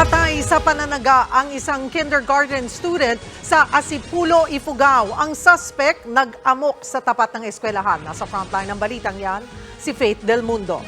Patay sa pananaga ang isang kindergarten student sa Asipulo, Ifugao. Ang suspect nag-amok sa tapat ng eskwelahan. Nasa frontline ng balitang yan, si Faith Del Mundo.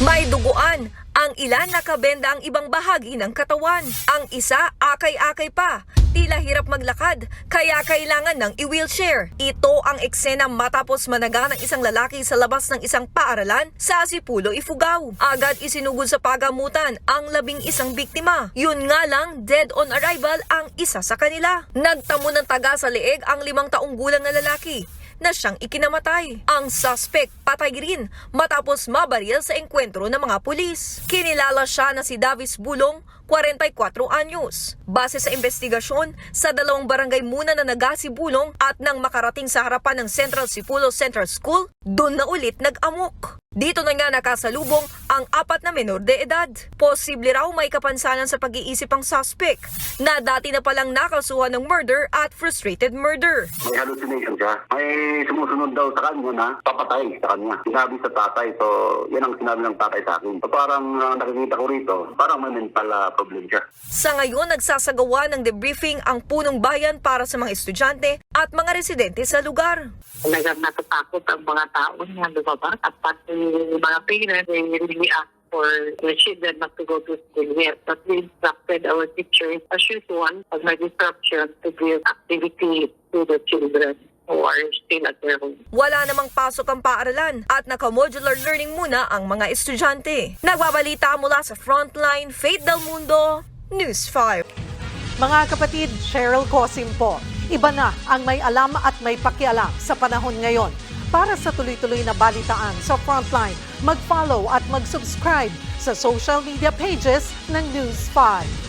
May duguan. Ang ilan nakabenda ang ibang bahagi ng katawan. Ang isa akay-akay pa. Tila hirap maglakad, kaya kailangan ng i-wheelchair. Ito ang eksena matapos managa ng isang lalaki sa labas ng isang paaralan sa Asipulo, Ifugao. Agad isinugod sa pagamutan ang labing isang biktima. Yun nga lang, dead on arrival ang isa sa kanila. Nagtamo ng taga sa leeg ang limang taong gulang na lalaki na siyang ikinamatay. Ang suspect patay rin matapos mabaril sa engkwentro ng mga pulis. Kinilala siya na si Davis Bulong, 44 anyos. Base sa investigasyon, sa dalawang barangay muna na naga si Bulong at nang makarating sa harapan ng Central Sipulo Central School, doon na ulit nag-amok. Dito na nga nakasalubong ang apat na menor de edad. Posible raw may kapansanan sa pag-iisip ang suspect na dati na palang nakasuhan ng murder at frustrated murder. May hallucination siya. May sumusunod daw sa kanya na papatay sa kanya. Sinabi sa tatay. So, yan ang sinabi ng tatay sa akin. So, parang ah, nakikita ko rito, parang may mental ah, problem siya. Sa ngayon, nagsasagawa ng debriefing ang punong bayan para sa mga estudyante at mga residente sa lugar. talagang natatakot ang mga tao na lumabas at pati mga parents they really ask for the children not to go to school yet. But we instructed our teachers as usual pag may disruption to give activity to the children at. Wala namang pasok ang paaralan at naka-modular learning muna ang mga estudyante. Nagbabalita mula sa Frontline, Faith Del Mundo, News 5. Mga kapatid, Cheryl Cosim po. Iba na ang may alam at may pakialam sa panahon ngayon. Para sa tuloy-tuloy na balitaan sa Frontline, mag-follow at mag-subscribe sa social media pages ng News 5.